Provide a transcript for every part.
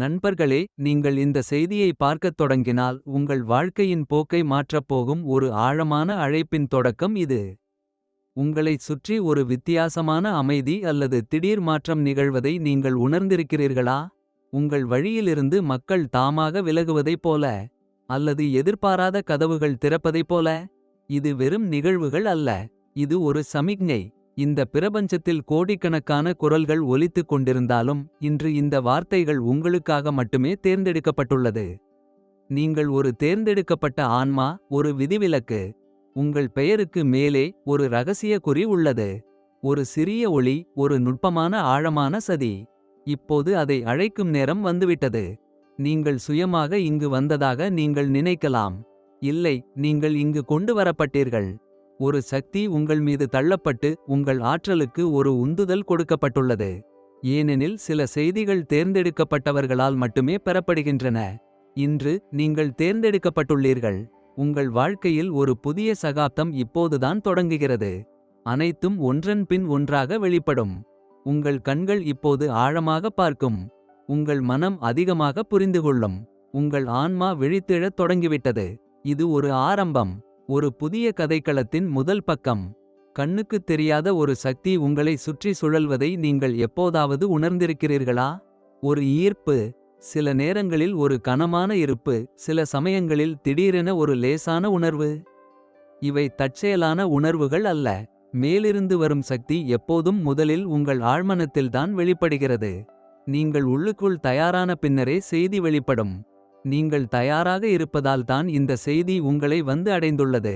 நண்பர்களே நீங்கள் இந்த செய்தியை பார்க்கத் தொடங்கினால் உங்கள் வாழ்க்கையின் போக்கை மாற்றப் போகும் ஒரு ஆழமான அழைப்பின் தொடக்கம் இது. உங்களைச் சுற்றி ஒரு வித்தியாசமான அமைதி அல்லது திடீர் மாற்றம் நிகழ்வதை நீங்கள் உணர்ந்திருக்கிறீர்களா. உங்கள் வழியிலிருந்து மக்கள் தாமாக விலகுவதைப் போல. அல்லது எதிர்பாராத கதவுகள் திறப்பதைப் போல. இது வெறும் நிகழ்வுகள் அல்ல இது ஒரு சமிக்ஞை. இந்த பிரபஞ்சத்தில் கோடிக்கணக்கான குரல்கள் ஒலித்துக் கொண்டிருந்தாலும். இன்று இந்த வார்த்தைகள் உங்களுக்காக மட்டுமே தேர்ந்தெடுக்கப்பட்டுள்ளது. நீங்கள் ஒரு தேர்ந்தெடுக்கப்பட்ட ஆன்மா ஒரு விதிவிலக்கு. உங்கள் பெயருக்கு மேலே ஒரு ரகசிய குறி உள்ளது. ஒரு சிறிய ஒளி ஒரு நுட்பமான ஆழமான சதி. இப்போது அதை அழைக்கும் நேரம் வந்துவிட்டது. நீங்கள் சுயமாக இங்கு வந்ததாக நீங்கள் நினைக்கலாம். இல்லை நீங்கள் இங்கு கொண்டு வரப்பட்டீர்கள். ஒரு சக்தி உங்கள் மீது தள்ளப்பட்டு உங்கள் ஆற்றலுக்கு ஒரு உந்துதல் கொடுக்கப்பட்டுள்ளது. ஏனெனில் சில செய்திகள் தேர்ந்தெடுக்கப்பட்டவர்களால் மட்டுமே பெறப்படுகின்றன. இன்று நீங்கள் தேர்ந்தெடுக்கப்பட்டுள்ளீர்கள். உங்கள் வாழ்க்கையில் ஒரு புதிய சகாப்தம் இப்போதுதான் தொடங்குகிறது. அனைத்தும் ஒன்றன் பின் ஒன்றாக வெளிப்படும். உங்கள் கண்கள் இப்போது ஆழமாக பார்க்கும். உங்கள் மனம் அதிகமாக புரிந்துகொள்ளும். உங்கள் ஆன்மா விழித்தெழத் தொடங்கிவிட்டது. இது ஒரு ஆரம்பம். ஒரு புதிய கதைக்களத்தின் முதல் பக்கம். கண்ணுக்குத் தெரியாத ஒரு சக்தி உங்களை சுற்றி சுழல்வதை நீங்கள் எப்போதாவது உணர்ந்திருக்கிறீர்களா. ஒரு ஈர்ப்பு சில நேரங்களில் ஒரு கனமான இருப்பு. சில சமயங்களில் திடீரென ஒரு லேசான உணர்வு. இவை தற்செயலான உணர்வுகள் அல்ல. மேலிருந்து வரும் சக்தி எப்போதும் முதலில் உங்கள் ஆழ்மனத்தில்தான் வெளிப்படுகிறது. நீங்கள் உள்ளுக்குள் தயாரான பின்னரே செய்தி வெளிப்படும். நீங்கள் தயாராக இருப்பதால் தான் இந்த செய்தி உங்களை வந்து அடைந்துள்ளது.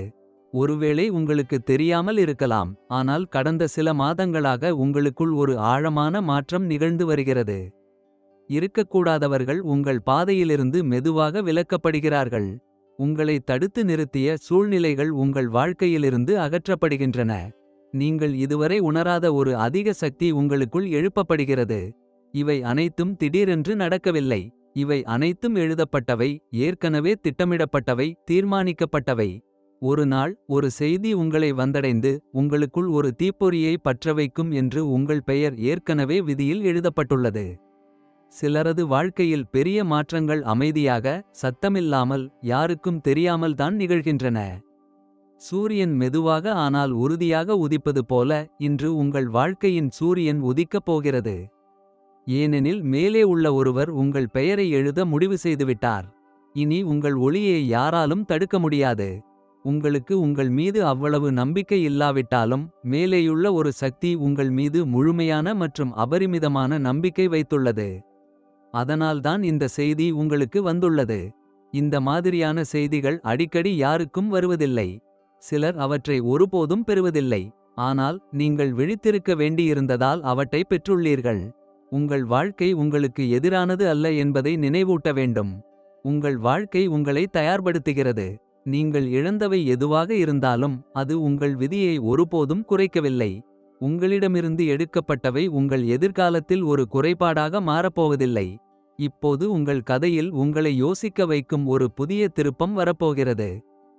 ஒருவேளை உங்களுக்கு தெரியாமல் இருக்கலாம். ஆனால் கடந்த சில மாதங்களாக உங்களுக்குள் ஒரு ஆழமான மாற்றம் நிகழ்ந்து வருகிறது. இருக்கக்கூடாதவர்கள் உங்கள் பாதையிலிருந்து மெதுவாக விலக்கப்படுகிறார்கள். உங்களை தடுத்து நிறுத்திய சூழ்நிலைகள் உங்கள் வாழ்க்கையிலிருந்து அகற்றப்படுகின்றன. நீங்கள் இதுவரை உணராத ஒரு அதிக சக்தி உங்களுக்குள் எழுப்பப்படுகிறது. இவை அனைத்தும் திடீரென்று நடக்கவில்லை. இவை அனைத்தும் எழுதப்பட்டவை ஏற்கனவே திட்டமிடப்பட்டவை தீர்மானிக்கப்பட்டவை. ஒரு நாள் ஒரு செய்தி உங்களை வந்தடைந்து உங்களுக்குள் ஒரு தீப்பொறியை பற்றவைக்கும் என்று உங்கள் பெயர் ஏற்கனவே விதியில் எழுதப்பட்டுள்ளது. சிலரது வாழ்க்கையில் பெரிய மாற்றங்கள் அமைதியாக சத்தமில்லாமல் யாருக்கும் தெரியாமல் தான் நிகழ்கின்றன. சூரியன் மெதுவாக ஆனால் உறுதியாக உதிப்பது போல இன்று உங்கள் வாழ்க்கையின் சூரியன் உதிக்கப் போகிறது. ஏனெனில் மேலே உள்ள ஒருவர் உங்கள் பெயரை எழுத முடிவு செய்துவிட்டார். இனி உங்கள் ஒளியை யாராலும் தடுக்க முடியாது. உங்களுக்கு உங்கள் மீது அவ்வளவு நம்பிக்கை இல்லாவிட்டாலும். மேலேயுள்ள ஒரு சக்தி உங்கள் மீது முழுமையான மற்றும் அபரிமிதமான நம்பிக்கை வைத்துள்ளது. அதனால்தான் இந்த செய்தி உங்களுக்கு வந்துள்ளது. இந்த மாதிரியான செய்திகள் அடிக்கடி யாருக்கும் வருவதில்லை. சிலர் அவற்றை ஒருபோதும் பெறுவதில்லை. ஆனால் நீங்கள் விழித்திருக்க வேண்டியிருந்ததால் அவற்றை பெற்றுள்ளீர்கள். உங்கள் வாழ்க்கை உங்களுக்கு எதிரானது அல்ல என்பதை நினைவூட்ட வேண்டும். உங்கள் வாழ்க்கை உங்களை தயார்படுத்துகிறது. நீங்கள் இழந்தவை எதுவாக இருந்தாலும் அது உங்கள் விதியை ஒருபோதும் குறைக்கவில்லை. உங்களிடமிருந்து எடுக்கப்பட்டவை உங்கள் எதிர்காலத்தில் ஒரு குறைபாடாக மாறப்போவதில்லை. இப்போது உங்கள் கதையில் உங்களை யோசிக்க வைக்கும் ஒரு புதிய திருப்பம் வரப்போகிறது.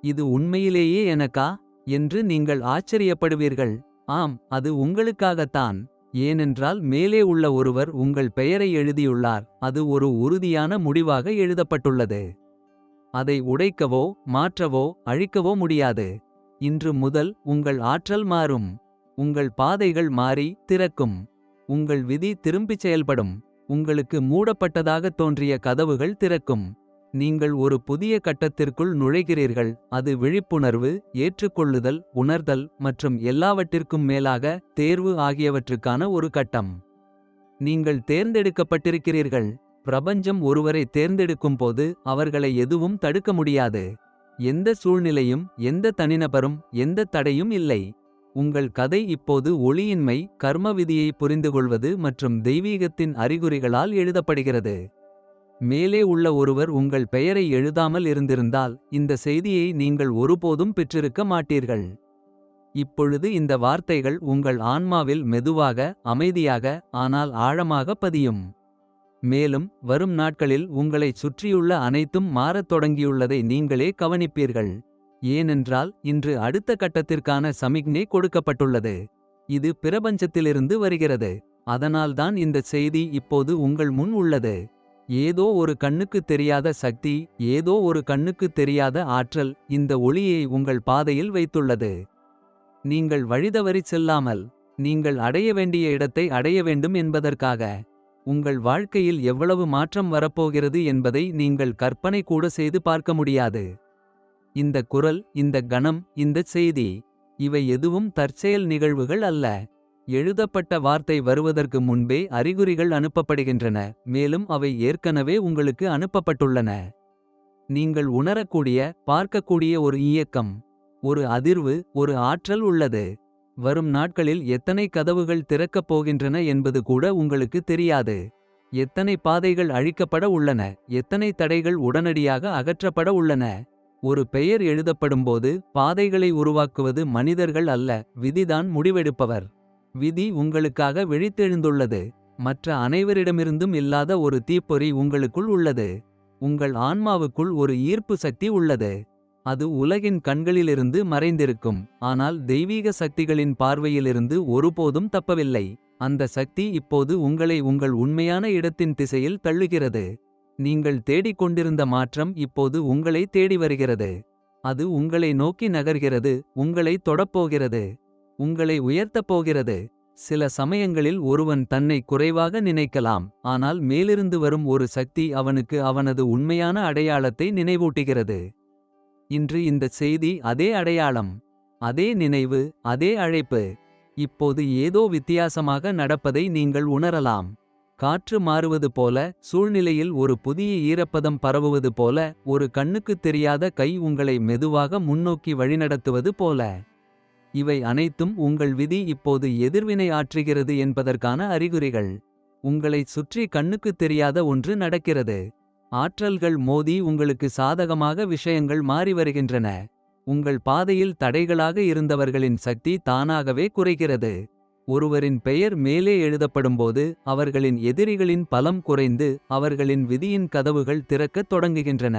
இது உண்மையிலேயே எனக்கா என்று நீங்கள் ஆச்சரியப்படுவீர்கள். ஆம் அது உங்களுக்காகத்தான். ஏனென்றால் மேலே உள்ள ஒருவர் உங்கள் பெயரை எழுதியுள்ளார். அது ஒரு உறுதியான முடிவாக எழுதப்பட்டுள்ளது. அதை உடைக்கவோ மாற்றவோ அழிக்கவோ முடியாது. இன்று முதல் உங்கள் ஆற்றல் மாறும். உங்கள் பாதைகள் மாறி திறக்கும். உங்கள் விதி திரும்பிச் செயல்படும். உங்களுக்கு மூடப்பட்டதாகத் தோன்றிய கதவுகள் திறக்கும். நீங்கள் ஒரு புதிய கட்டத்திற்குள் நுழைகிறீர்கள். அது விழிப்புணர்வு ஏற்றுக்கொள்ளுதல் உணர்தல் மற்றும் எல்லாவற்றிற்கும் மேலாக தேர்வு ஆகியவற்றுக்கான ஒரு கட்டம். நீங்கள் தேர்ந்தெடுக்கப்பட்டிருக்கிறீர்கள். பிரபஞ்சம் ஒருவரை தேர்ந்தெடுக்கும்போது அவர்களை எதுவும் தடுக்க முடியாது. எந்த சூழ்நிலையும் எந்த தனிநபரும் எந்த தடையும் இல்லை. உங்கள் கதை இப்போது ஒளியின்மை கர்மவிதியை புரிந்துகொள்வது மற்றும் தெய்வீகத்தின் அறிகுறிகளால் எழுதப்படுகிறது. மேலே உள்ள ஒருவர் உங்கள் பெயரை எழுதாமல் இருந்திருந்தால். இந்த செய்தியை நீங்கள் ஒருபோதும் பெற்றிருக்க மாட்டீர்கள். இப்பொழுது இந்த வார்த்தைகள் உங்கள் ஆன்மாவில் மெதுவாக அமைதியாக ஆனால் ஆழமாக பதியும். மேலும் வரும் நாட்களில் உங்களைச் சுற்றியுள்ள அனைத்தும் மாறத் தொடங்கியுள்ளதை நீங்களே கவனிப்பீர்கள். ஏனென்றால் இன்று அடுத்த கட்டத்திற்கான சமிக்ஞை கொடுக்கப்பட்டுள்ளது. இது பிரபஞ்சத்திலிருந்து வருகிறது. அதனால்தான் இந்த செய்தி இப்போது உங்கள் முன் உள்ளது. ஏதோ ஒரு கண்ணுக்குத் தெரியாத சக்தி ஏதோ ஒரு கண்ணுக்குத் தெரியாத ஆற்றல் இந்த ஒளியை உங்கள் பாதையில் வைத்துள்ளது. நீங்கள் வழிதவறி செல்லாமல் நீங்கள் அடைய வேண்டிய இடத்தை அடைய வேண்டும் என்பதற்காக உங்கள் வாழ்க்கையில் எவ்வளவு மாற்றம் வரப்போகிறது என்பதை நீங்கள் கற்பனை கூட செய்து பார்க்க முடியாது. இந்த குரல் இந்த கணம் இந்தச் செய்தி இவை எதுவும் தற்செயல் நிகழ்வுகள் அல்ல. எழுதப்பட்ட வார்த்தை வருவதற்கு முன்பே அறிகுறிகள் அனுப்பப்படுகின்றன மேலும் அவை ஏற்கனவே உங்களுக்கு அனுப்பப்பட்டுள்ளன. நீங்கள் உணரக்கூடிய பார்க்கக்கூடிய ஒரு இயக்கம் ஒரு அதிர்வு ஒரு ஆற்றல் உள்ளது. வரும் நாட்களில் எத்தனை கதவுகள் திறக்கப் போகின்றன என்பது கூட உங்களுக்கு தெரியாது. எத்தனை பாதைகள் அழிக்கப்பட உள்ளன எத்தனை தடைகள் உடனடியாக அகற்றப்பட உள்ளன. ஒரு பெயர் எழுதப்படும்போது பாதைகளை உருவாக்குவது மனிதர்கள் அல்ல விதிதான் முடிவெடுப்பவர். விதி உங்களுக்காக விழித்தெழுந்துள்ளது. மற்ற அனைவரிடமிருந்தும் இல்லாத ஒரு தீப்பொறி உங்களுக்குள் உள்ளது. உங்கள் ஆன்மாவுக்குள் ஒரு ஈர்ப்பு சக்தி உள்ளது. அது உலகின் கண்களிலிருந்து மறைந்திருக்கும். ஆனால் தெய்வீக சக்திகளின் பார்வையிலிருந்து ஒருபோதும் தப்பவில்லை. அந்த சக்தி இப்போது உங்களை உங்கள் உண்மையான இடத்தின் திசையில் தள்ளுகிறது. நீங்கள் தேடிக் கொண்டிருந்த மாற்றம் இப்போது உங்களை தேடி வருகிறது. அது உங்களை நோக்கி நகர்கிறது. உங்களை தொடப்போகிறது. உங்களை உயர்த்தப் போகிறது. சில சமயங்களில் ஒருவன் தன்னை குறைவாக நினைக்கலாம். ஆனால் மேலிருந்து வரும் ஒரு சக்தி அவனுக்கு அவனது உண்மையான அடையாளத்தை நினைவூட்டுகிறது. இன்று இந்த செய்தி அதே அடையாளம் அதே நினைவு அதே அழைப்பு. இப்போது ஏதோ வித்தியாசமாக நடப்பதை நீங்கள் உணரலாம். காற்று மாறுவது போல சூழ்நிலையில் ஒரு புதிய ஈரப்பதம் பரவுவது போல ஒரு கண்ணுக்குத் தெரியாத கை உங்களை மெதுவாக முன்னோக்கி வழிநடத்துவது போல. இவை அனைத்தும் உங்கள் விதி இப்போது எதிர்வினை ஆற்றுகிறது என்பதற்கான அறிகுறிகள். உங்களைச் சுற்றி கண்ணுக்குத் தெரியாத ஒன்று நடக்கிறது. ஆற்றல்கள் மோதி உங்களுக்கு சாதகமாக விஷயங்கள் மாறி வருகின்றன. உங்கள் பாதையில் தடைகளாக இருந்தவர்களின் சக்தி தானாகவே குறைகிறது. ஒருவரின் பெயர் மேலே எழுதப்படும்போது அவர்களின் எதிரிகளின் பலம் குறைந்து அவர்களின் விதியின் கதவுகள் திறக்கத் தொடங்குகின்றன.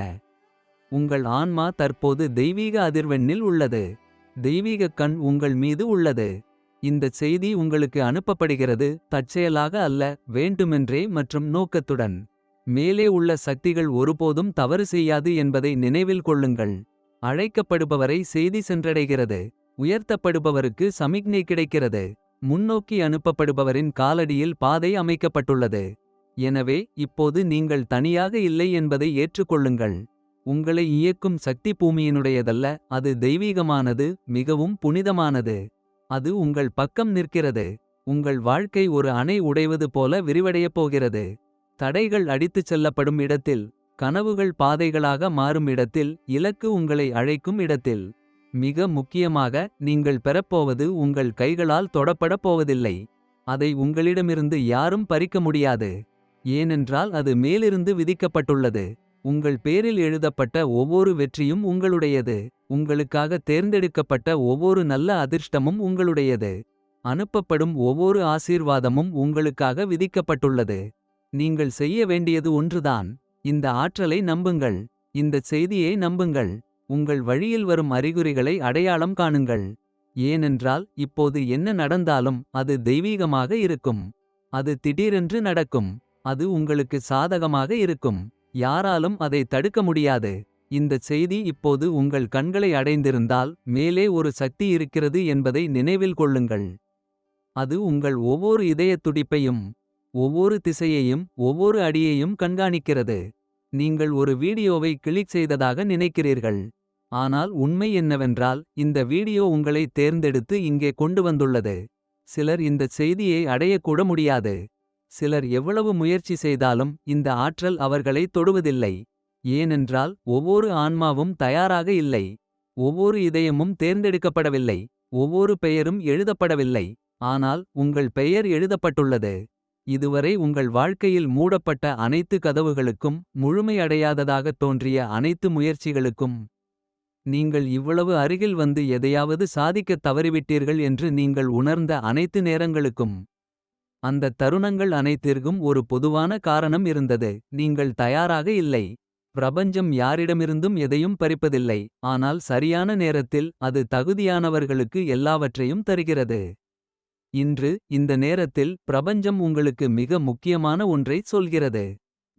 உங்கள் ஆன்மா தற்போது தெய்வீக அதிர்வெண்ணில் உள்ளது. தெய்வீகக் கண் உங்கள் மீது உள்ளது. இந்தச் செய்தி உங்களுக்கு அனுப்பப்படுகிறது. தற்செயலாக அல்ல வேண்டுமென்றே மற்றும் நோக்கத்துடன். மேலே உள்ள சக்திகள் ஒருபோதும் தவறு செய்யாது என்பதை நினைவில் கொள்ளுங்கள். அழைக்கப்படுபவரை செய்தி சென்றடைகிறது. உயர்த்தப்படுபவருக்கு சமிக்ஞை கிடைக்கிறது. முன்னோக்கி அனுப்பப்படுபவரின் காலடியில் பாதை அமைக்கப்பட்டுள்ளது. எனவே இப்போது நீங்கள் தனியாக இல்லை என்பதை ஏற்றுக்கொள்ளுங்கள். உங்களை இயக்கும் சக்தி பூமியினுடையதல்ல அது தெய்வீகமானது மிகவும் புனிதமானது. அது உங்கள் பக்கம் நிற்கிறது. உங்கள் வாழ்க்கை ஒரு அணை உடைவது போல விரிவடையப் போகிறது. தடைகள் அடித்துச் செல்லப்படும் இடத்தில் கனவுகள் பாதைகளாக மாறும் இடத்தில் இலக்கு உங்களை அழைக்கும் இடத்தில். மிக முக்கியமாக நீங்கள் பெறப்போவது உங்கள் கைகளால் தொடப்படப் போவதில்லை. அதை உங்களிடமிருந்து யாரும் பறிக்க முடியாது. ஏனென்றால் அது மேலிருந்து விதிக்கப்பட்டுள்ளது. உங்கள் பேரில் எழுதப்பட்ட ஒவ்வொரு வெற்றியும் உங்களுடையது. உங்களுக்காக தேர்ந்தெடுக்கப்பட்ட ஒவ்வொரு நல்ல அதிர்ஷ்டமும் உங்களுடையது. அனுப்பப்படும் ஒவ்வொரு ஆசீர்வாதமும் உங்களுக்காக விதிக்கப்பட்டுள்ளது. நீங்கள் செய்ய வேண்டியது ஒன்றுதான். இந்த ஆற்றலை நம்புங்கள். இந்தச் செய்தியை நம்புங்கள். உங்கள் வழியில் வரும் அறிகுறிகளை அடையாளம் காணுங்கள். ஏனென்றால் இப்போது என்ன நடந்தாலும் அது தெய்வீகமாக இருக்கும். அது திடீரென்று நடக்கும். அது உங்களுக்கு சாதகமாக இருக்கும். யாராலும் அதை தடுக்க முடியாது. இந்தச் செய்தி இப்போது உங்கள் கண்களை அடைந்திருந்தால் மேலே ஒரு சக்தி இருக்கிறது என்பதை நினைவில் கொள்ளுங்கள். அது உங்கள் ஒவ்வொரு இதயத் துடிப்பையும் ஒவ்வொரு திசையையும் ஒவ்வொரு அடியையும் கண்காணிக்கிறது. நீங்கள் ஒரு வீடியோவை கிளிக் செய்ததாக நினைக்கிறீர்கள். ஆனால் உண்மை என்னவென்றால் இந்த வீடியோ உங்களை தேர்ந்தெடுத்து இங்கே கொண்டு வந்துள்ளது. சிலர் இந்தச் செய்தியை அடையக்கூட முடியாது. சிலர் எவ்வளவு முயற்சி செய்தாலும் இந்த ஆற்றல் அவர்களை தொடுவதில்லை. ஏனென்றால் ஒவ்வொரு ஆன்மாவும் தயாராக இல்லை. ஒவ்வொரு இதயமும் தேர்ந்தெடுக்கப்படவில்லை. ஒவ்வொரு பெயரும் எழுதப்படவில்லை. ஆனால் உங்கள் பெயர் எழுதப்பட்டுள்ளது. இதுவரை உங்கள் வாழ்க்கையில் மூடப்பட்ட அனைத்து கதவுகளுக்கும் முழுமையடையாததாகத் தோன்றிய அனைத்து முயற்சிகளுக்கும் நீங்கள் இவ்வளவு அருகில் வந்து எதையாவது சாதிக்கத் தவறிவிட்டீர்கள் என்று நீங்கள் உணர்ந்த அனைத்து நேரங்களுக்கும். அந்த தருணங்கள் அனைத்திற்கும் ஒரு பொதுவான காரணம் இருந்தது நீங்கள் தயாராக இல்லை பிரபஞ்சம் யாரிடமிருந்தும் எதையும் பறிப்பதில்லை ஆனால் சரியான நேரத்தில் அது தகுதியானவர்களுக்கு எல்லாவற்றையும் தருகிறது இன்று இந்த நேரத்தில் பிரபஞ்சம் உங்களுக்கு மிக முக்கியமான ஒன்றை சொல்கிறது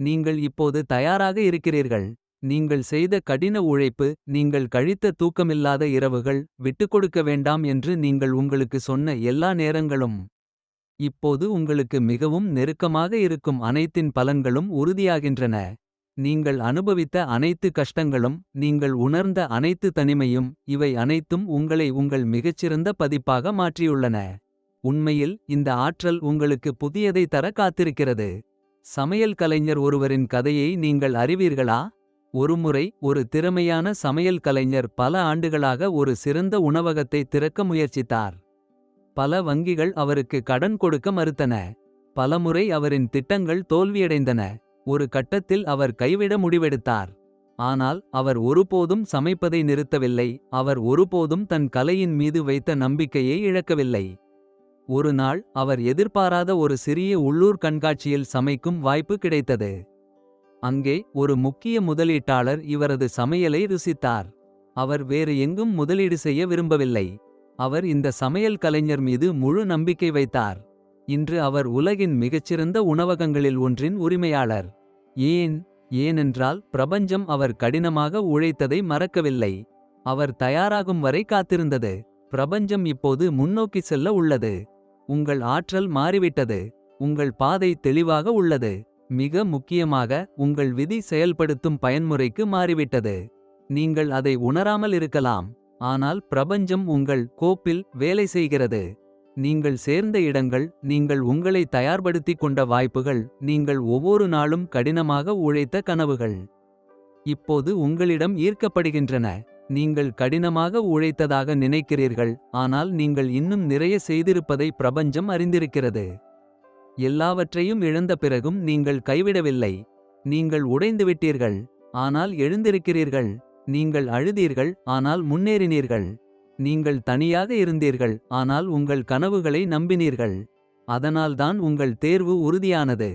நீங்கள் இப்போது தயாராக இருக்கிறீர்கள். நீங்கள் செய்த கடின உழைப்பு நீங்கள் கழித்த தூக்கமில்லாத இரவுகள். விட்டுக்கொடுக்க வேண்டாம் என்று நீங்கள் உங்களுக்கு சொன்ன எல்லா நேரங்களும். இப்போது உங்களுக்கு மிகவும் நெருக்கமாக இருக்கும் அனைத்தின் பலன்களும் உறுதியாகின்றன. நீங்கள் அனுபவித்த அனைத்து கஷ்டங்களும் நீங்கள் உணர்ந்த அனைத்து தனிமையும். இவை அனைத்தும் உங்களை உங்கள் மிகச்சிறந்த பதிப்பாக மாற்றியுள்ளன. உண்மையில் இந்த ஆற்றல் உங்களுக்கு புதியதை தர காத்திருக்கிறது. சமையல் கலைஞர் ஒருவரின் கதையை நீங்கள் அறிவீர்களா. ஒருமுறை ஒரு திறமையான சமையல் கலைஞர் பல ஆண்டுகளாக ஒரு சிறந்த உணவகத்தை திறக்க முயற்சித்தார். பல வங்கிகள் அவருக்கு கடன் கொடுக்க மறுத்தன. பலமுறை அவரின் திட்டங்கள் தோல்வியடைந்தன. ஒரு கட்டத்தில் அவர் கைவிட முடிவெடுத்தார். ஆனால் அவர் ஒருபோதும் சமைப்பதை நிறுத்தவில்லை. அவர் ஒருபோதும் தன் கலையின் மீது வைத்த நம்பிக்கையை இழக்கவில்லை. ஒரு நாள் அவர் எதிர்பாராத ஒரு சிறிய உள்ளூர் கண்காட்சியில் சமைக்கும் வாய்ப்பு கிடைத்தது. அங்கே ஒரு முக்கிய முதலீட்டாளர் இவரது சமையலை ருசித்தார். அவர் வேறு எங்கும் முதலீடு செய்ய விரும்பவில்லை. அவர் இந்த சமையல் கலைஞர் மீது முழு நம்பிக்கை வைத்தார். இன்று அவர் உலகின் மிகச்சிறந்த உணவகங்களில் ஒன்றின் உரிமையாளர். ஏன் ஏனென்றால் பிரபஞ்சம் அவர் கடினமாக உழைத்ததை மறக்கவில்லை. அவர் தயாராகும் வரை காத்திருந்தது. பிரபஞ்சம் இப்போது முன்னோக்கி செல்ல உள்ளது. உங்கள் ஆற்றல் மாறிவிட்டது. உங்கள் பாதை தெளிவாக உள்ளது. மிக முக்கியமாக உங்கள் விதி செயல்படுத்தும் பயன்முறைக்கு மாறிவிட்டது. நீங்கள் அதை உணராமல் இருக்கலாம். ஆனால் பிரபஞ்சம் உங்கள் கோப்பில் வேலை செய்கிறது. நீங்கள் சேர்ந்த இடங்கள் நீங்கள் உங்களை தயார்படுத்திக் கொண்ட வாய்ப்புகள். நீங்கள் ஒவ்வொரு நாளும் கடினமாக உழைத்த கனவுகள். இப்போது உங்களிடம் ஈர்க்கப்படுகின்றன. நீங்கள் கடினமாக உழைத்ததாக நினைக்கிறீர்கள். ஆனால் நீங்கள் இன்னும் நிறைய செய்திருப்பதை பிரபஞ்சம் அறிந்திருக்கிறது. எல்லாவற்றையும் இழந்த பிறகும் நீங்கள் கைவிடவில்லை. நீங்கள் உடைந்துவிட்டீர்கள். ஆனால் எழுந்திருக்கிறீர்கள். நீங்கள் அழுதீர்கள் ஆனால் முன்னேறினீர்கள். நீங்கள் தனியாக இருந்தீர்கள் ஆனால் உங்கள் கனவுகளை நம்பினீர்கள். அதனால்தான் உங்கள் தேர்வு உறுதியானது.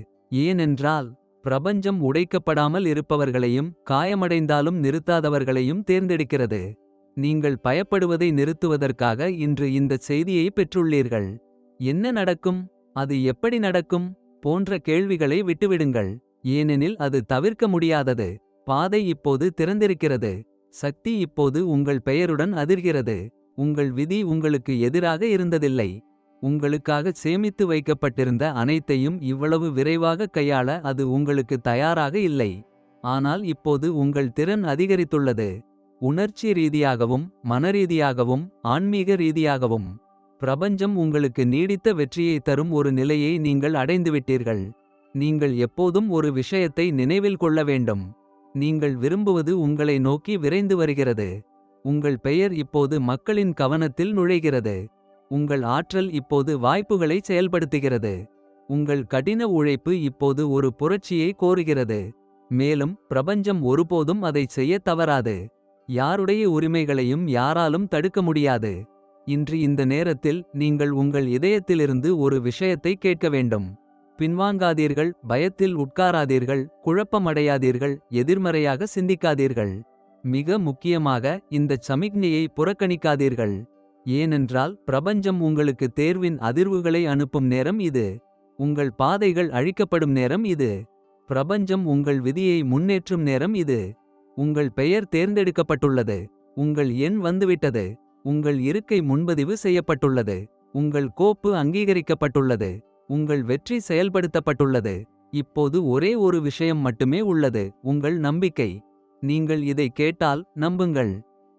ஏனென்றால் பிரபஞ்சம் உடைக்கப்படாமல் இருப்பவர்களையும். காயமடைந்தாலும் நிறுத்தாதவர்களையும் தேர்ந்தெடுக்கிறது. நீங்கள் பயப்படுவதை நிறுத்துவதற்காக இன்று இந்தச் செய்தியை பெற்றுள்ளீர்கள். என்ன நடக்கும் அது எப்படி நடக்கும் போன்ற கேள்விகளை விட்டுவிடுங்கள். ஏனெனில் அது தவிர்க்க முடியாதது. பாதை இப்போது திறந்திருக்கிறது. சக்தி இப்போது உங்கள் பெயருடன் அதிர்கிறது. உங்கள் விதி உங்களுக்கு எதிராக இருந்ததில்லை. உங்களுக்காக சேமித்து வைக்கப்பட்டிருந்த அனைத்தையும் இவ்வளவு விரைவாக கையாள அது உங்களுக்கு தயாராக இல்லை. ஆனால் இப்போது உங்கள் திறன் அதிகரித்துள்ளது. உணர்ச்சி ரீதியாகவும் மனரீதியாகவும் ஆன்மீக ரீதியாகவும். பிரபஞ்சம் உங்களுக்கு நீடித்த வெற்றியை தரும் ஒரு நிலையை நீங்கள் அடைந்துவிட்டீர்கள். நீங்கள் எப்போதும் ஒரு விஷயத்தை நினைவில் கொள்ள வேண்டும். நீங்கள் விரும்புவது உங்களை நோக்கி விரைந்து வருகிறது. உங்கள் பெயர் இப்போது மக்களின் கவனத்தில் நுழைகிறது. உங்கள் ஆற்றல் இப்போது வாய்ப்புகளை செயல்படுத்துகிறது. உங்கள் கடின உழைப்பு இப்போது ஒரு புரட்சியை கோருகிறது. மேலும் பிரபஞ்சம் ஒருபோதும் அதைச் செய்ய தவறாது. யாருடைய உரிமைகளையும் யாராலும் தடுக்க முடியாது. இன்று இந்த நேரத்தில் நீங்கள் உங்கள் இதயத்திலிருந்து ஒரு விஷயத்தை கேட்க வேண்டும். பின்வாங்காதீர்கள் பயத்தில் உட்காராதீர்கள் குழப்பமடையாதீர்கள் எதிர்மறையாக சிந்திக்காதீர்கள். மிக முக்கியமாக இந்தச் சமிக்ஞையை புறக்கணிக்காதீர்கள். ஏனென்றால் பிரபஞ்சம் உங்களுக்கு தேர்வின் அதிர்வுகளை அனுப்பும் நேரம் இது. உங்கள் பாதைகள் அழிக்கப்படும் நேரம் இது. பிரபஞ்சம் உங்கள் விதியை முன்னேற்றும் நேரம் இது. உங்கள் பெயர் தேர்ந்தெடுக்கப்பட்டுள்ளது. உங்கள் எண் வந்துவிட்டது. உங்கள் இருக்கை முன்பதிவு செய்யப்பட்டுள்ளது. உங்கள் கோப்பு அங்கீகரிக்கப்பட்டுள்ளது. உங்கள் வெற்றி செயல்படுத்தப்பட்டுள்ளது. இப்போது ஒரே ஒரு விஷயம் மட்டுமே உள்ளது உங்கள் நம்பிக்கை. நீங்கள் இதை கேட்டால் நம்புங்கள்.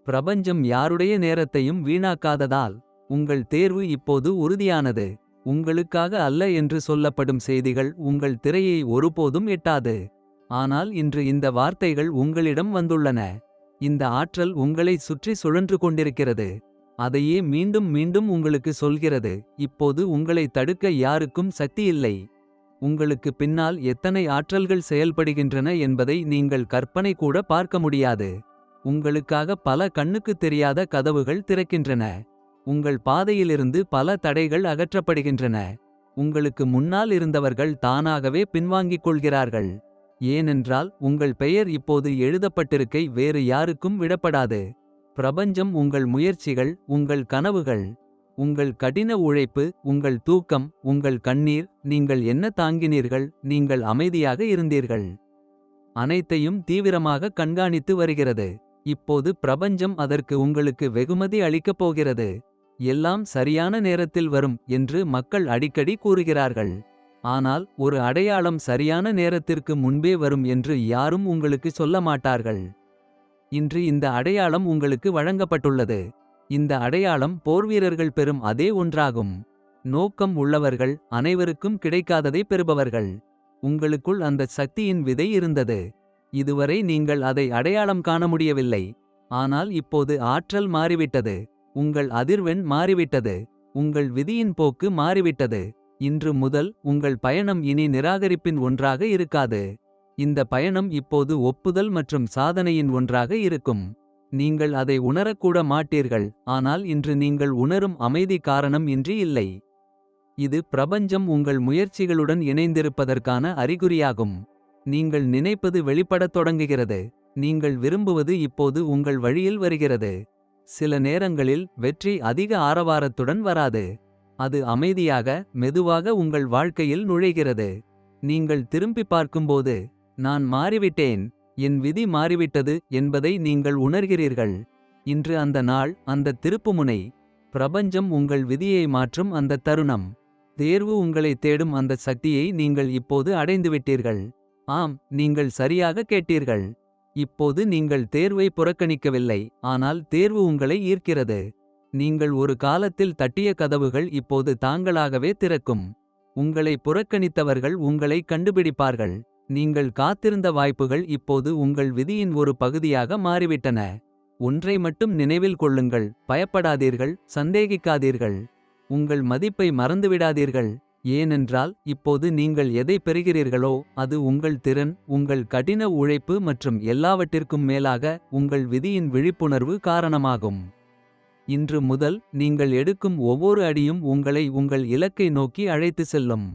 பிரபஞ்சம் யாருடைய நேரத்தையும் வீணாக்காததால். உங்கள் தேர்வு இப்போது உறுதியானது. உங்களுக்காக அல்ல என்று சொல்லப்படும் செய்திகள் உங்கள் திரையை ஒருபோதும் எட்டாது. ஆனால் இன்று இந்த வார்த்தைகள் உங்களிடம் வந்துள்ளன. இந்த ஆற்றல் உங்களை சுற்றி சுழன்று கொண்டிருக்கிறது. அதையே மீண்டும் மீண்டும் உங்களுக்கு சொல்கிறது. இப்போது உங்களை தடுக்க யாருக்கும் சக்தி இல்லை. உங்களுக்கு பின்னால் எத்தனை ஆற்றல்கள் செயல்படுகின்றன என்பதை நீங்கள் கற்பனை கூட பார்க்க முடியாது. உங்களுக்காக பல கண்ணுக்குத் தெரியாத கதவுகள் திறக்கின்றன. உங்கள் பாதையிலிருந்து பல தடைகள் அகற்றப்படுகின்றன. உங்களுக்கு முன்னால் இருந்தவர்கள் தானாகவே பின்வாங்கிக் கொள்கிறார்கள். ஏனென்றால் உங்கள் பெயர் இப்போது எழுதப்பட்டிருக்கை வேறு யாருக்கும் விடப்படாது. பிரபஞ்சம் உங்கள் முயற்சிகள் உங்கள் கனவுகள். உங்கள் கடின உழைப்பு உங்கள் தூக்கம் உங்கள் கண்ணீர் நீங்கள் என்ன தாங்கினீர்கள் நீங்கள் அமைதியாக இருந்தீர்கள். அனைத்தையும் தீவிரமாக கண்காணித்து வருகிறது. இப்போது பிரபஞ்சம் அதற்கு உங்களுக்கு வெகுமதி அளிக்கப் போகிறது. எல்லாம் சரியான நேரத்தில் வரும் என்று மக்கள் அடிக்கடி கூறுகிறார்கள். ஆனால் ஒரு அடையாளம் சரியான நேரத்திற்கு முன்பே வரும் என்று யாரும் உங்களுக்கு சொல்ல மாட்டார்கள். இன்று இந்த அடையாளம் உங்களுக்கு வழங்கப்பட்டுள்ளது. இந்த அடையாளம் போர்வீரர்கள் பெறும் அதே ஒன்றாகும். நோக்கம் உள்ளவர்கள் அனைவருக்கும் கிடைக்காததை பெறுபவர்கள். உங்களுக்குள் அந்த சக்தியின் விதை இருந்தது. இதுவரை நீங்கள் அதை அடையாளம் காண முடியவில்லை. ஆனால் இப்போது ஆற்றல் மாறிவிட்டது. உங்கள் அதிர்வெண் மாறிவிட்டது. உங்கள் விதியின் போக்கு மாறிவிட்டது. இன்று முதல் உங்கள் பயணம் இனி நிராகரிப்பின் ஒன்றாக இருக்காது. இந்த பயணம் இப்போது ஒப்புதல் மற்றும் சாதனையின் ஒன்றாக இருக்கும். நீங்கள் அதை உணரக்கூட மாட்டீர்கள் ஆனால் இன்று நீங்கள் உணரும் அமைதி காரணம் இன்றி இல்லை. இது பிரபஞ்சம் உங்கள் முயற்சிகளுடன் இணைந்திருப்பதற்கான அறிகுறியாகும். நீங்கள் நினைப்பது வெளிப்படத் தொடங்குகிறது நீங்கள் விரும்புவது இப்போது உங்கள் வழியில் வருகிறது. சில நேரங்களில் வெற்றி அதிக ஆரவாரத்துடன் வராது அது அமைதியாக மெதுவாக உங்கள் வாழ்க்கையில் நுழைகிறது. நீங்கள் திரும்பி பார்க்கும்போது நான் மாறிவிட்டேன் என் விதி மாறிவிட்டது என்பதை நீங்கள் உணர்கிறீர்கள். இன்று அந்த நாள் அந்த திருப்புமுனை பிரபஞ்சம் உங்கள் விதியை மாற்றும் அந்த தருணம். தேர்வு உங்களை தேடும் அந்த சக்தியை நீங்கள் இப்போது அடைந்துவிட்டீர்கள். ஆம் நீங்கள் சரியாக கேட்டீர்கள். இப்போது நீங்கள் தேர்வை புறக்கணிக்கவில்லை ஆனால் தேர்வு உங்களை ஈர்க்கிறது. நீங்கள் ஒரு காலத்தில் தட்டிய கதவுகள் இப்போது தாங்களாகவே திறக்கும். உங்களை புறக்கணித்தவர்கள் உங்களை கண்டுபிடிப்பார்கள். நீங்கள் காத்திருந்த வாய்ப்புகள் இப்போது உங்கள் விதியின் ஒரு பகுதியாக மாறிவிட்டன. ஒன்றை மட்டும் நினைவில் கொள்ளுங்கள். பயப்படாதீர்கள். சந்தேகிக்காதீர்கள். உங்கள் மதிப்பை மறந்துவிடாதீர்கள். ஏனென்றால் இப்போது நீங்கள் எதை பெறுகிறீர்களோ அது உங்கள் திறன் உங்கள் கடின உழைப்பு மற்றும் எல்லாவற்றிற்கும் மேலாக உங்கள் விதியின் விழிப்புணர்வு காரணமாகும். இன்று முதல் நீங்கள் எடுக்கும் ஒவ்வொரு அடியும் உங்களை உங்கள் இலக்கை நோக்கி அழைத்து செல்லும்.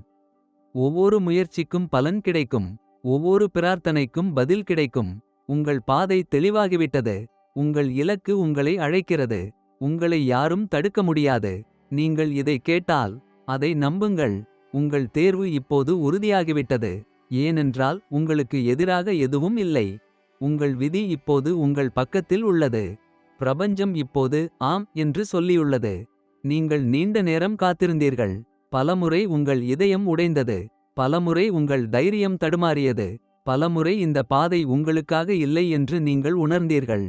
ஒவ்வொரு முயற்சிக்கும் பலன் கிடைக்கும். ஒவ்வொரு பிரார்த்தனைக்கும் பதில் கிடைக்கும். உங்கள் பாதை தெளிவாகிவிட்டது. உங்கள் இலக்கு உங்களை அழைக்கிறது. உங்களை யாரும் தடுக்க முடியாது. நீங்கள் இதை கேட்டால் அதை நம்புங்கள். உங்கள் தேர்வு இப்போது உறுதியாகிவிட்டது. ஏனென்றால் உங்களுக்கு எதிராக எதுவும் இல்லை. உங்கள் விதி இப்போது உங்கள் பக்கத்தில் உள்ளது. பிரபஞ்சம் இப்போது ஆம் என்று சொல்லியுள்ளது. நீங்கள் நீண்ட நேரம் காத்திருந்தீர்கள். பலமுறை உங்கள் இதயம் உடைந்தது. பலமுறை உங்கள் தைரியம் தடுமாறியது. பலமுறை இந்த பாதை உங்களுக்காக இல்லை என்று நீங்கள் உணர்ந்தீர்கள்.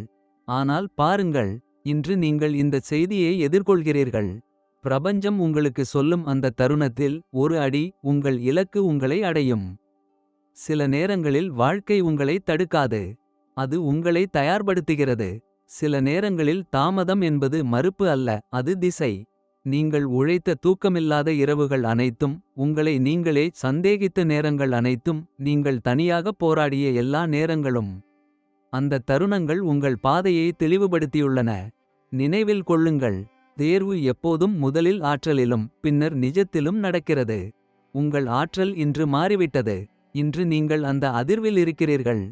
ஆனால் பாருங்கள் இன்று நீங்கள் இந்த செய்தியை எதிர்கொள்கிறீர்கள். பிரபஞ்சம் உங்களுக்கு சொல்லும் அந்த தருணத்தில் ஒரு அடி உங்கள் இலக்கு உங்களை அடையும். சில நேரங்களில் வாழ்க்கை உங்களை தடுக்காது. அது உங்களை தயார்படுத்துகிறது. சில நேரங்களில் தாமதம் என்பது மறுப்பு அல்ல அது திசை. நீங்கள் உழைத்த தூக்கமில்லாத இரவுகள் அனைத்தும் உங்களை நீங்களே சந்தேகித்த நேரங்கள் அனைத்தும் நீங்கள் தனியாக போராடிய எல்லா நேரங்களும். அந்த தருணங்கள் உங்கள் பாதையை தெளிவுபடுத்தியுள்ளன. நினைவில் கொள்ளுங்கள் தேர்வு எப்போதும் முதலில் ஆற்றலிலும் பின்னர் நிஜத்திலும் நடக்கிறது. உங்கள் ஆற்றல் இன்று மாறிவிட்டது. இன்று நீங்கள் அந்த அதிர்வில் இருக்கிறீர்கள்.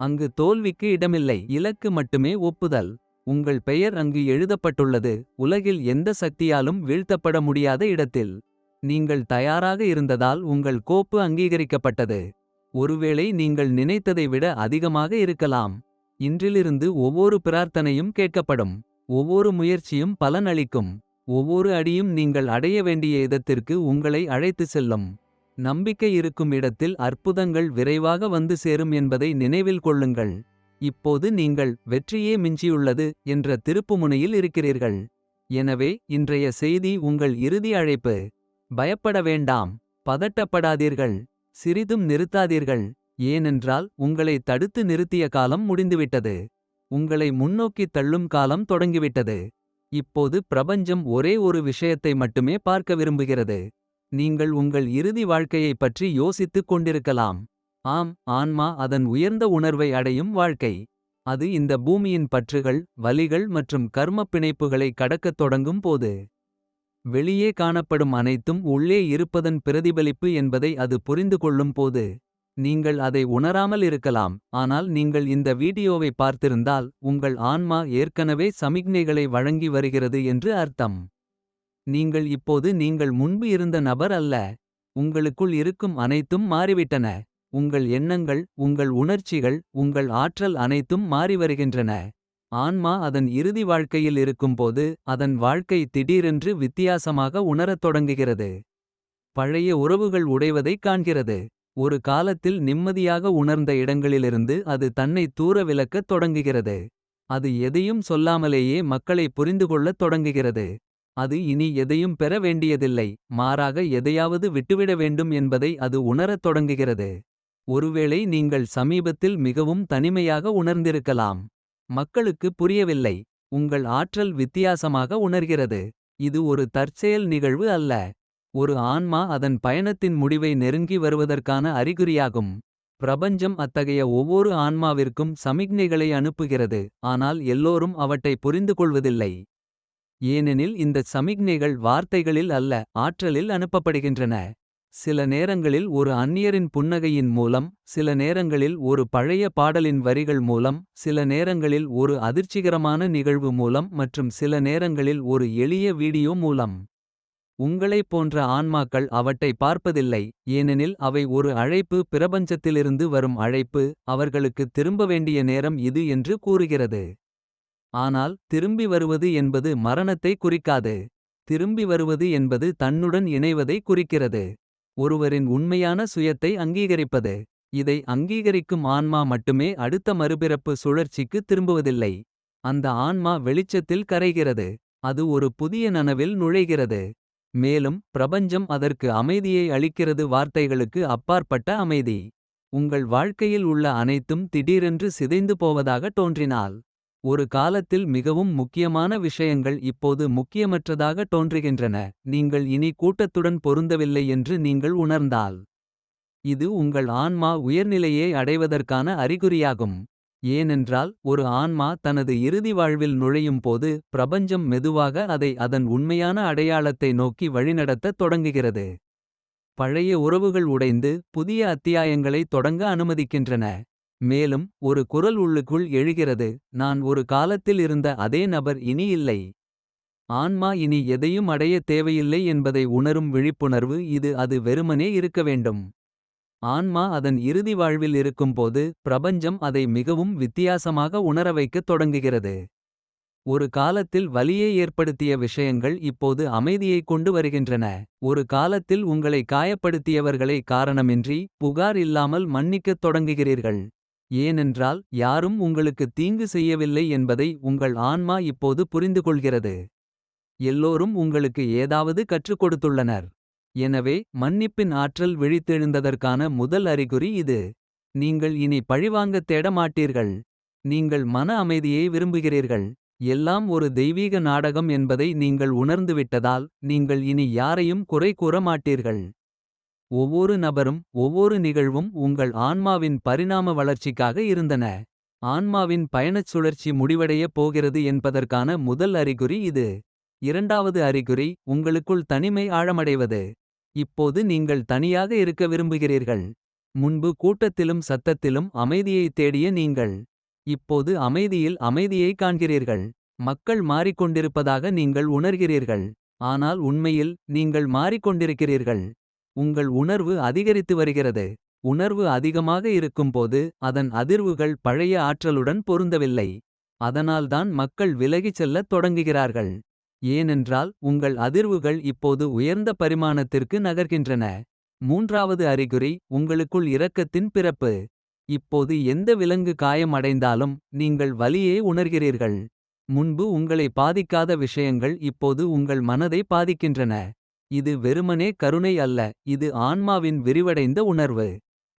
அங்கு தோல்விக்கு இடமில்லை இலக்கு மட்டுமே ஒப்புதல். உங்கள் பெயர் அங்கு எழுதப்பட்டுள்ளது. உலகில் எந்த சக்தியாலும் வீழ்த்தப்பட முடியாத இடத்தில். நீங்கள் தயாராக இருந்ததால் உங்கள் கோப்பு அங்கீகரிக்கப்பட்டது. ஒருவேளை நீங்கள் நினைத்ததை விட அதிகமாக இருக்கலாம். இன்றிலிருந்து ஒவ்வொரு பிரார்த்தனையும் கேட்கப்படும். ஒவ்வொரு முயற்சியும் பலன் அளிக்கும் ஒவ்வொரு அடியும் நீங்கள் அடைய வேண்டிய இடத்திற்கு உங்களை அழைத்து செல்லும். நம்பிக்கை இருக்கும் இடத்தில் அற்புதங்கள் விரைவாக வந்து சேரும் என்பதை நினைவில் கொள்ளுங்கள். இப்போது நீங்கள் வெற்றியே மிஞ்சியுள்ளது என்ற திருப்புமுனையில் இருக்கிறீர்கள். எனவே இன்றைய செய்தி உங்கள் இறுதி அழைப்பு. பயப்பட வேண்டாம் பதட்டப்படாதீர்கள் சிறிதும் நிறுத்தாதீர்கள் ஏனென்றால் உங்களை தடுத்து நிறுத்திய காலம் முடிந்துவிட்டது. உங்களை முன்னோக்கித் தள்ளும் காலம் தொடங்கிவிட்டது. இப்போது பிரபஞ்சம் ஒரே ஒரு விஷயத்தை மட்டுமே பார்க்க விரும்புகிறது. நீங்கள் உங்கள் இறுதி வாழ்க்கையைப் பற்றி யோசித்துக் கொண்டிருக்கலாம். ஆம் ஆன்மா அதன் உயர்ந்த உணர்வை அடையும் வாழ்க்கை அது இந்த பூமியின் பற்றுகள் வலிகள் மற்றும் கர்ம பிணைப்புகளை கடக்கத் தொடங்கும் போது வெளியே காணப்படும் அனைத்தும் உள்ளே இருப்பதன் பிரதிபலிப்பு என்பதை அது புரிந்து கொள்ளும் போது நீங்கள் அதை உணராமல் இருக்கலாம் ஆனால் நீங்கள் இந்த வீடியோவை பார்த்திருந்தால் உங்கள் ஆன்மா ஏற்கனவே சமிக்ஞைகளை வழங்கி வருகிறது என்று அர்த்தம் நீங்கள் இப்போது நீங்கள் முன்பு இருந்த நபர் அல்ல. உங்களுக்குள் இருக்கும் அனைத்தும் மாறிவிட்டன. உங்கள் எண்ணங்கள் உங்கள் உணர்ச்சிகள் உங்கள் ஆற்றல் அனைத்தும் மாறி வருகின்றன. ஆன்மா அதன் இறுதி வாழ்க்கையில் இருக்கும்போது. அதன் வாழ்க்கை திடீரென்று வித்தியாசமாக உணரத் தொடங்குகிறது. பழைய உறவுகள் உடைவதைக் காண்கிறது. ஒரு காலத்தில் நிம்மதியாக உணர்ந்த இடங்களிலிருந்து அது தன்னை தூர விலக்கத் தொடங்குகிறது. அது எதையும் சொல்லாமலேயே மக்களை புரிந்துகொள்ளத் தொடங்குகிறது. அது இனி எதையும் பெற வேண்டியதில்லை மாறாக எதையாவது விட்டுவிட வேண்டும் என்பதை அது உணரத் தொடங்குகிறது. ஒருவேளை நீங்கள் சமீபத்தில் மிகவும் தனிமையாக உணர்ந்திருக்கலாம். மக்களுக்கு புரியவில்லை. உங்கள் ஆற்றல் வித்தியாசமாக உணர்கிறது. இது ஒரு தற்செயல் நிகழ்வு அல்ல. ஒரு ஆன்மா அதன் பயணத்தின் முடிவை நெருங்கி வருவதற்கான அறிகுறியாகும். பிரபஞ்சம் அத்தகைய ஒவ்வொரு ஆன்மாவிற்கும் சமிக்ஞைகளை அனுப்புகிறது. ஆனால் எல்லோரும் அவற்றை புரிந்துகொள்வதில்லை. ஏனெனில் இந்தச் சமிக்ஞைகள் வார்த்தைகளில் அல்ல ஆற்றலில் அனுப்பப்படுகின்றன. சில நேரங்களில் ஒரு அந்நியரின் புன்னகையின் மூலம். சில நேரங்களில் ஒரு பழைய பாடலின் வரிகள் மூலம். சில நேரங்களில் ஒரு அதிர்ச்சிகரமான நிகழ்வு மூலம் மற்றும் சில நேரங்களில் ஒரு எளிய வீடியோ மூலம். உங்களைப் போன்ற ஆன்மாக்கள் அவற்றை பார்ப்பதில்லை. ஏனெனில் அவை ஒரு அழைப்பு பிரபஞ்சத்திலிருந்து வரும் அழைப்பு. அவர்களுக்கு திரும்ப வேண்டிய நேரம் இது என்று கூறுகிறது. ஆனால் திரும்பி வருவது என்பது மரணத்தை குறிக்காது. திரும்பி வருவது என்பது தன்னுடன் இணைவதை குறிக்கிறது. ஒருவரின் உண்மையான சுயத்தை அங்கீகரிப்பது. இதை அங்கீகரிக்கும் ஆன்மா மட்டுமே அடுத்த மறுபிறப்பு சுழற்சிக்கு திரும்புவதில்லை. அந்த ஆன்மா வெளிச்சத்தில் கரைகிறது. அது ஒரு புதிய நனவில் நுழைகிறது. மேலும் பிரபஞ்சம் அதற்கு அமைதியை அளிக்கிறது வார்த்தைகளுக்கு அப்பாற்பட்ட அமைதி. உங்கள் வாழ்க்கையில் உள்ள அனைத்தும் திடீரென்று சிதைந்து போவதாக தோன்றினால். ஒரு காலத்தில் மிகவும் முக்கியமான விஷயங்கள் இப்போது முக்கியமற்றதாக தோன்றுகின்றன. நீங்கள் இனி கூட்டத்துடன் பொருந்தவில்லை என்று நீங்கள் உணர்ந்தால். இது உங்கள் ஆன்மா உயர்நிலையை அடைவதற்கான அறிகுறியாகும். ஏனென்றால் ஒரு ஆன்மா தனது இறுதி வாழ்வில் நுழையும் போது. பிரபஞ்சம் மெதுவாக அதை அதன் உண்மையான அடையாளத்தை நோக்கி வழிநடத்தத் தொடங்குகிறது. பழைய உறவுகள் உடைந்து புதிய அத்தியாயங்களை தொடங்க அனுமதிக்கின்றன. மேலும் ஒரு குரல் உள்ளுக்குள் எழுகிறது நான் ஒரு காலத்தில் இருந்த அதே நபர் இனி இல்லை. ஆன்மா இனி எதையும் அடைய தேவையில்லை என்பதை உணரும் விழிப்புணர்வு இது அது வெறுமனே இருக்க வேண்டும். ஆன்மா அதன் இறுதி வாழ்வில் இருக்கும்போது பிரபஞ்சம் அதை மிகவும் வித்தியாசமாக உணர வைக்கத் தொடங்குகிறது. ஒரு காலத்தில் வலியை ஏற்படுத்திய விஷயங்கள் இப்போது அமைதியைக் கொண்டு வருகின்றன. ஒரு காலத்தில் உங்களை காயப்படுத்தியவர்களை காரணமின்றி புகார் இல்லாமல் மன்னிக்கத் தொடங்குகிறீர்கள். ஏனென்றால் யாரும் உங்களுக்கு தீங்கு செய்யவில்லை என்பதை உங்கள் ஆன்மா இப்போது புரிந்துகொள்கிறது. எல்லோரும் உங்களுக்கு ஏதாவது கற்றுக் கொடுத்துள்ளனர். எனவே மன்னிப்பின் ஆற்றல் விழித்தெழுந்ததற்கான முதல் அறிகுறி இது. நீங்கள் இனி பழிவாங்கத் தேட மாட்டீர்கள். நீங்கள் மன அமைதியை விரும்புகிறீர்கள். எல்லாம் ஒரு தெய்வீக நாடகம் என்பதை நீங்கள் உணர்ந்துவிட்டதால். நீங்கள் இனி யாரையும் குறை கூற மாட்டீர்கள். ஒவ்வொரு நபரும் ஒவ்வொரு நிகழ்வும் உங்கள் ஆன்மாவின் பரிணாம வளர்ச்சிக்காக இருந்தன. ஆன்மாவின் பயணச் சுழற்சி முடிவடையப் போகிறது என்பதற்கான முதல் அறிகுறி இது. இரண்டாவது அறிகுறி உங்களுக்குள் தனிமை ஆழமடைவது. இப்போது நீங்கள் தனியாக இருக்க விரும்புகிறீர்கள். முன்பு கூட்டத்திலும் சத்தத்திலும் அமைதியைத் தேடிய நீங்கள். இப்போது அமைதியில் அமைதியைக் காண்கிறீர்கள். மக்கள் மாறிக்கொண்டிருப்பதாக நீங்கள் உணர்கிறீர்கள். ஆனால் உண்மையில் நீங்கள் மாறிக்கொண்டிருக்கிறீர்கள். உங்கள் உணர்வு அதிகரித்து வருகிறது. உணர்வு அதிகமாக இருக்கும்போது அதன் அதிர்வுகள் பழைய ஆற்றலுடன் பொருந்தவில்லை. அதனால்தான் மக்கள் விலகிச் செல்லத் தொடங்குகிறார்கள். ஏனென்றால் உங்கள் அதிர்வுகள் இப்போது உயர்ந்த பரிமாணத்திற்கு நகர்கின்றன. மூன்றாவது அறிகுறி உங்களுக்குள் இரக்கத்தின் பிறப்பு. இப்போது எந்த விலங்கு காயம் அடைந்தாலும் நீங்கள் வலியே உணர்கிறீர்கள். முன்பு உங்களை பாதிக்காத விஷயங்கள் இப்போது உங்கள் மனதை பாதிக்கின்றன. இது வெறுமனே கருணை அல்ல இது ஆன்மாவின் விரிவடைந்த உணர்வு.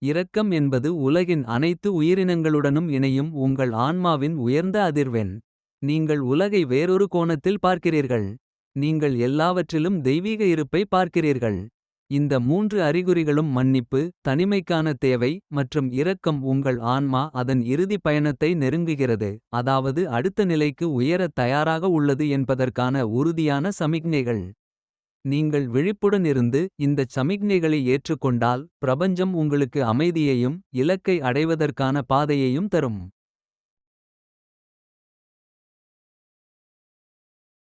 இரக்கம் என்பது உலகின் அனைத்து உயிரினங்களுடனும் இணையும் உங்கள் ஆன்மாவின் உயர்ந்த அதிர்வெண். நீங்கள் உலகை வேறொரு கோணத்தில் பார்க்கிறீர்கள். நீங்கள் எல்லாவற்றிலும் தெய்வீக இருப்பை பார்க்கிறீர்கள். இந்த மூன்று அறிகுறிகளும் மன்னிப்பு தனிமைக்கான தேவை மற்றும் இரக்கம் உங்கள் ஆன்மா அதன் இறுதி பயணத்தை நெருங்குகிறது. அதாவது அடுத்த நிலைக்கு உயரத் தயாராக உள்ளது என்பதற்கான உறுதியான சமிக்ஞைகள். நீங்கள் விழிப்புடன் இருந்து இந்தச் சமிக்ஞைகளை ஏற்றுக்கொண்டால். பிரபஞ்சம் உங்களுக்கு அமைதியையும் இலக்கை அடைவதற்கான பாதையையும் தரும்.